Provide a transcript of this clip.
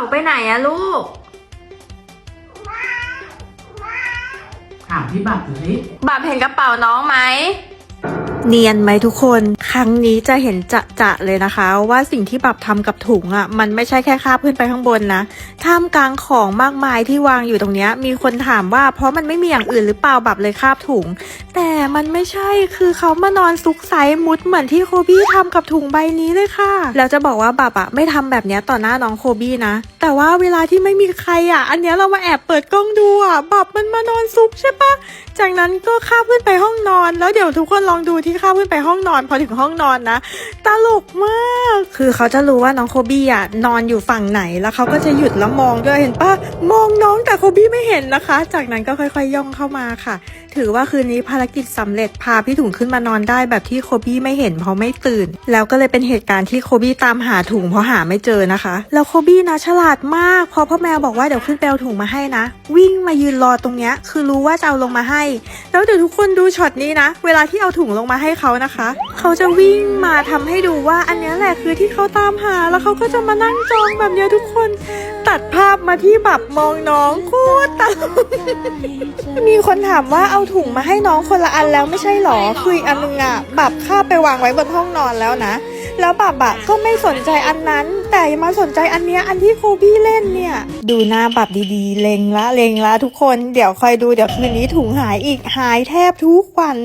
าไปไหนอะลูก ถามพี่บัตรดูสิบับเห็นกระเป๋าน้องไหม เนียนไหมทุกคน ครั้งนี้จะเห็นจะจะเลยนะคะ ว่าสิ่งที่บับทำกับถุงอะ่ะ มันไม่ใช่แค่คาบขึ้นไปข้างบนนะท่ามกลางของมากมายที่วางอยู่ตรงเนี้ย มีคนถามว่าเพราะมันไม่มีอย่างอื่นหรือเปล่าบับเลยคาบถุง แต่มันไม่ใช่คือเขามานอนซุกไซมุดเหมือนที่โคบี้ทำกับถุงใบนี้เลยค่ะแล้วจะบอกว่าบับอะไม่ทำแบบเนี้ยต่อหน้าน้องโคบี้นะแต่ว่าเวลาที่ไม่มีใครอะ อันเนี้ยเรามาแอบเปิดกล้องดูอะบับมันมานอนซุกใช่ปะจากนั้นก็ข้ามขึ้นไปห้องนอน แล้วเดี๋ยวทุกคนลองดูที่ข้ามขึ้นไปห้องนอน พอถึงห้องนอนนะตลกมาก คือเขาจะรู้ว่าน้องโคบี้อะนอนอยู่ฝั่งไหนแล้วเขาก็จะหยุดแล้วมองด้วยเห็นปะมองน้องแต่โคบี้ไม่เห็นนะคะ จากนั้นก็ค่อยๆย่องเข้ามาค่ะ ถือว่าคืนนี้ภารกิจสำเร็จพาพี่ถุงขึ้นมานอนได้แบบที่โคบี้ไม่เห็นเพราะไม่ตื่น แล้วก็เลยเป็นเหตุการณ์ที่โคบี้ตามหาถุงเพราะหาไม่เจอนะคะ แล้วโคบี้นะฉลาดมากพอพ่อแมวบอกว่าเดี๋ยวขึ้นไปเอาถุงมาให้นะ วิ่งมายืนรอตรงเนี้ยคือรู้ว่าจะเอาลงมาให้ แล้วเดี๋ยวทุกคนดูช็อตนี้นะ เวลาที่เอาถุงลงมาให้เขานะคะ เขาจะวิ่งมาทำให้ดูว่าอันนี้แหละคือที่เขาตามหา แล้วเขาก็จะมานั่งจองแบบเนี้ยทุกคน ตัดภาพมาที่แบบมองน้องโคตรตลกมีคนถามว่าเอาถุงมาให้น้องคนละอันแล้วไม่ใช่หรอคืออันนึงอะบับข้าไปวางไว้บนห้องนอนแล้วนะ แล้วบับอะก็ไม่สนใจอันนั้น แต่มาสนใจอันเนี้ยอันที่โคบี้เล่นเนี่ย ดูหน้าบับดีๆ เลงละเลงละทุกคนเดี๋ยวคอยดูเดี๋ยวคืนนี้ถุงหายอีกหายแทบทุกวัน